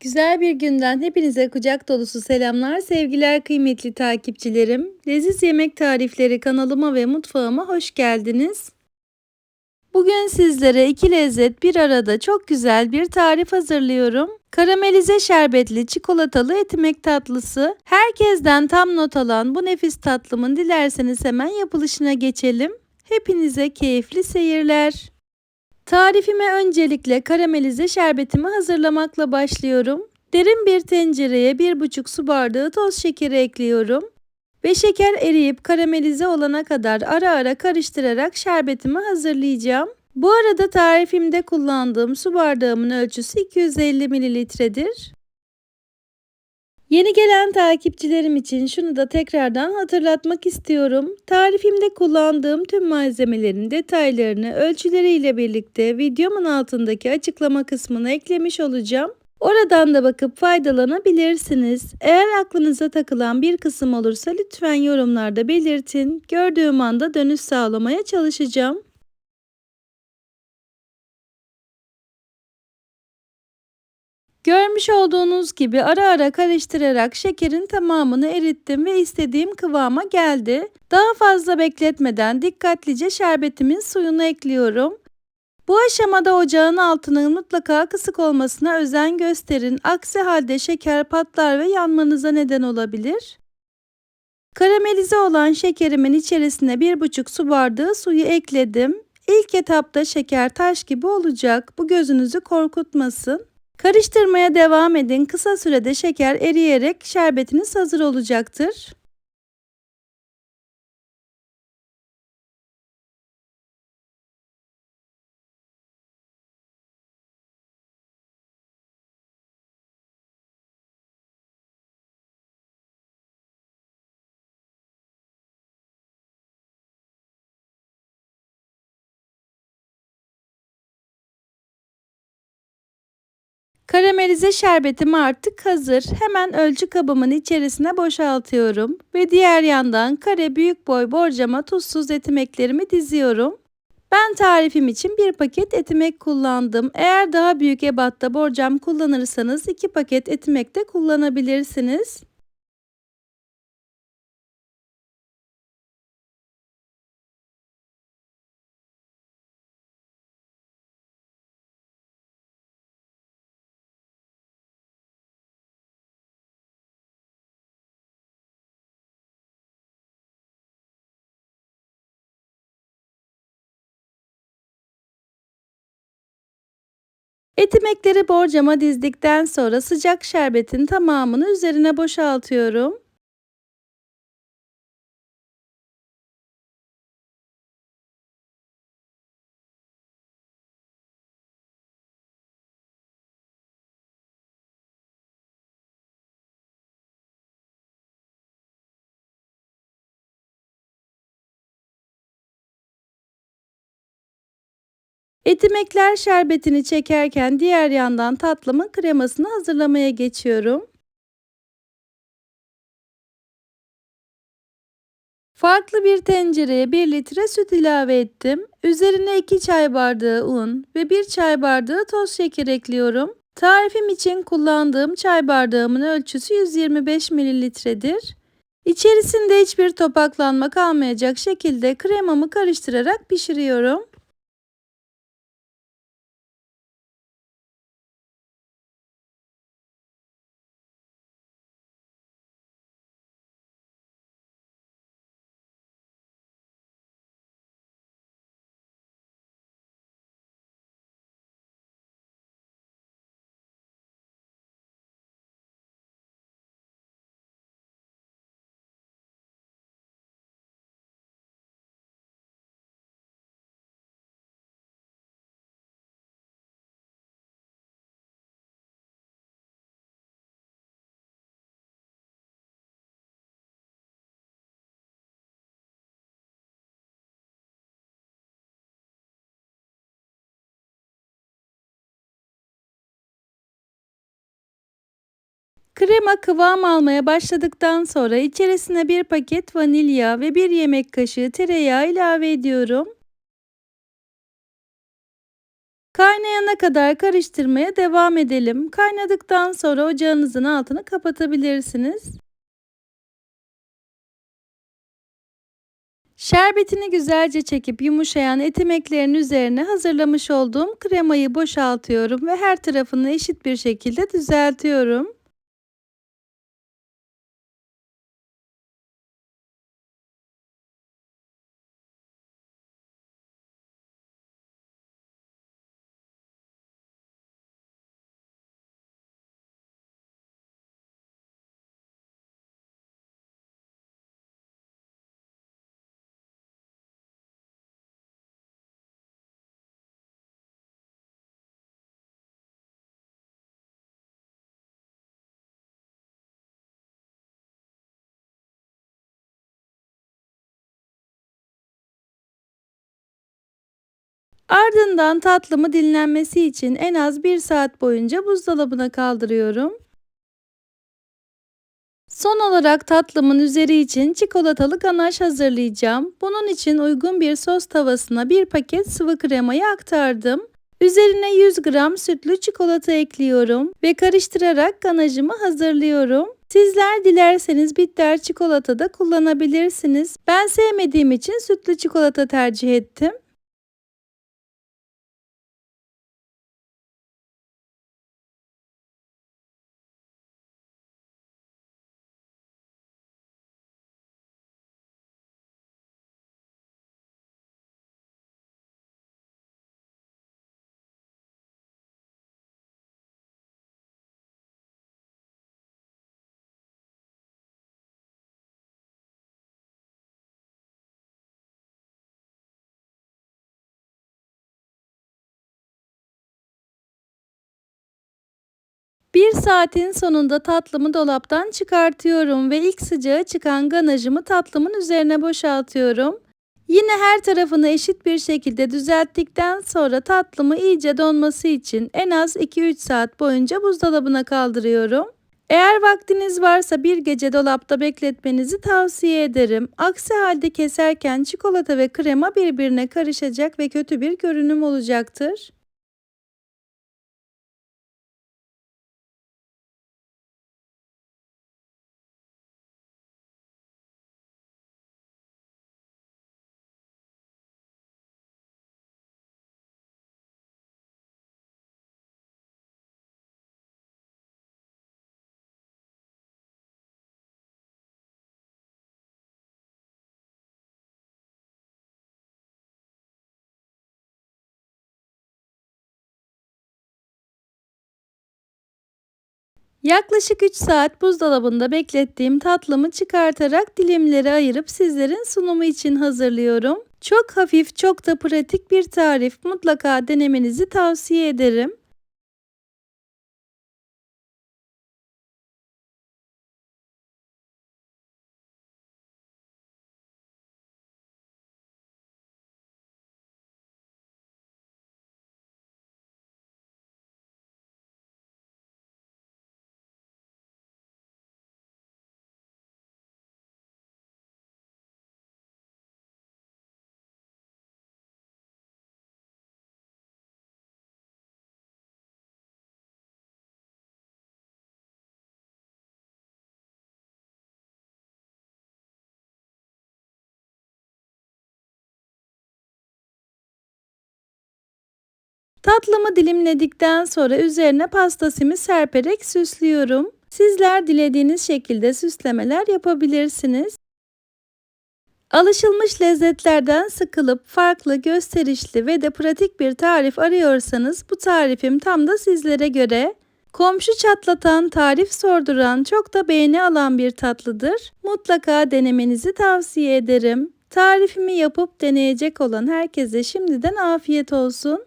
Güzel bir günden hepinize kucak dolusu selamlar, sevgiler kıymetli takipçilerim. Leziz Yemek Tarifleri kanalıma ve mutfağıma hoş geldiniz. Bugün sizlere iki lezzet bir arada çok güzel bir tarif hazırlıyorum. Karamelize şerbetli çikolatalı etimek tatlısı. Herkesten tam not alan bu nefis tatlımın dilerseniz hemen yapılışına geçelim. Hepinize keyifli seyirler. Tarifime öncelikle karamelize şerbetimi hazırlamakla başlıyorum. Derin bir tencereye 1,5 su bardağı toz şekeri ekliyorum. Ve şeker eriyip karamelize olana kadar ara ara karıştırarak şerbetimi hazırlayacağım. Bu arada tarifimde kullandığım su bardağımın ölçüsü 250 mililitredir. Yeni gelen takipçilerim için şunu da tekrardan hatırlatmak istiyorum. Tarifimde kullandığım tüm malzemelerin detaylarını ölçüleriyle birlikte videomun altındaki açıklama kısmına eklemiş olacağım. Oradan da bakıp faydalanabilirsiniz. Eğer aklınıza takılan bir kısım olursa lütfen yorumlarda belirtin. Gördüğüm anda dönüş sağlamaya çalışacağım. Görmüş olduğunuz gibi ara ara karıştırarak şekerin tamamını erittim ve istediğim kıvama geldi. Daha fazla bekletmeden dikkatlice şerbetimin suyunu ekliyorum. Bu aşamada ocağın altının mutlaka kısık olmasına özen gösterin. Aksi halde şeker patlar ve yanmanıza neden olabilir. Karamelize olan şekerimin içerisine 1,5 su bardağı suyu ekledim. İlk etapta şeker taş gibi olacak. Bu gözünüzü korkutmasın. Karıştırmaya devam edin. Kısa sürede şeker eriyerek şerbetiniz hazır olacaktır. Karamelize şerbetim artık hazır. Hemen ölçü kabımın içerisine boşaltıyorum ve diğer yandan kare büyük boy borcama tuzsuz etimeklerimi diziyorum. Ben tarifim için bir paket etimek kullandım. Eğer daha büyük ebatta borcam kullanırsanız iki paket etimek de kullanabilirsiniz. Etimekleri borcama dizdikten sonra sıcak şerbetin tamamını üzerine boşaltıyorum. Etimekler şerbetini çekerken diğer yandan tatlımın kremasını hazırlamaya geçiyorum. Farklı bir tencereye 1 litre süt ilave ettim. Üzerine 2 çay bardağı un ve 1 çay bardağı toz şeker ekliyorum. Tarifim için kullandığım çay bardağımın ölçüsü 125 mililitredir. İçerisinde hiçbir topaklanma kalmayacak şekilde kremamı karıştırarak pişiriyorum. Krema kıvam almaya başladıktan sonra içerisine bir paket vanilya ve bir yemek kaşığı tereyağı ilave ediyorum. Kaynayana kadar karıştırmaya devam edelim. Kaynadıktan sonra ocağınızın altını kapatabilirsiniz. Şerbetini güzelce çekip yumuşayan etim eklerin üzerine hazırlamış olduğum kremayı boşaltıyorum ve her tarafını eşit bir şekilde düzeltiyorum. Ardından tatlımı dinlenmesi için en az 1 saat boyunca buzdolabına kaldırıyorum. Son olarak tatlımın üzeri için çikolatalı ganaş hazırlayacağım. Bunun için uygun bir sos tavasına bir paket sıvı kremayı aktardım. Üzerine 100 gram sütlü çikolata ekliyorum ve karıştırarak ganajımı hazırlıyorum. Sizler dilerseniz bitter çikolata da kullanabilirsiniz. Ben sevmediğim için sütlü çikolata tercih ettim. Saatin sonunda tatlımı dolaptan çıkartıyorum ve ilk sıcağı çıkan ganajımı tatlımın üzerine boşaltıyorum. Yine her tarafını eşit bir şekilde düzelttikten sonra tatlımı iyice donması için en az 2-3 saat boyunca buzdolabına kaldırıyorum. Eğer vaktiniz varsa bir gece dolapta bekletmenizi tavsiye ederim. Aksi halde keserken çikolata ve krema birbirine karışacak ve kötü bir görünüm olacaktır. Yaklaşık 3 saat buzdolabında beklettiğim tatlımı çıkartarak dilimlere ayırıp sizlerin sunumu için hazırlıyorum. Çok hafif, çok da pratik bir tarif. Mutlaka denemenizi tavsiye ederim. Tatlımı dilimledikten sonra üzerine pastasımı serperek süslüyorum. Sizler dilediğiniz şekilde süslemeler yapabilirsiniz. Alışılmış lezzetlerden sıkılıp farklı, gösterişli ve de pratik bir tarif arıyorsanız bu tarifim tam da sizlere göre. Komşu çatlatan, tarif sorduran, çok da beğeni alan bir tatlıdır. Mutlaka denemenizi tavsiye ederim. Tarifimi yapıp deneyecek olan herkese şimdiden afiyet olsun.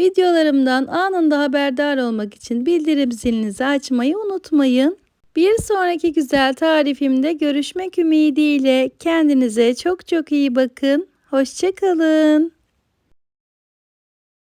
Videolarımdan anında haberdar olmak için bildirim zilinizi açmayı unutmayın. Bir sonraki güzel tarifimde görüşmek ümidiyle kendinize çok çok iyi bakın. Hoşçakalın.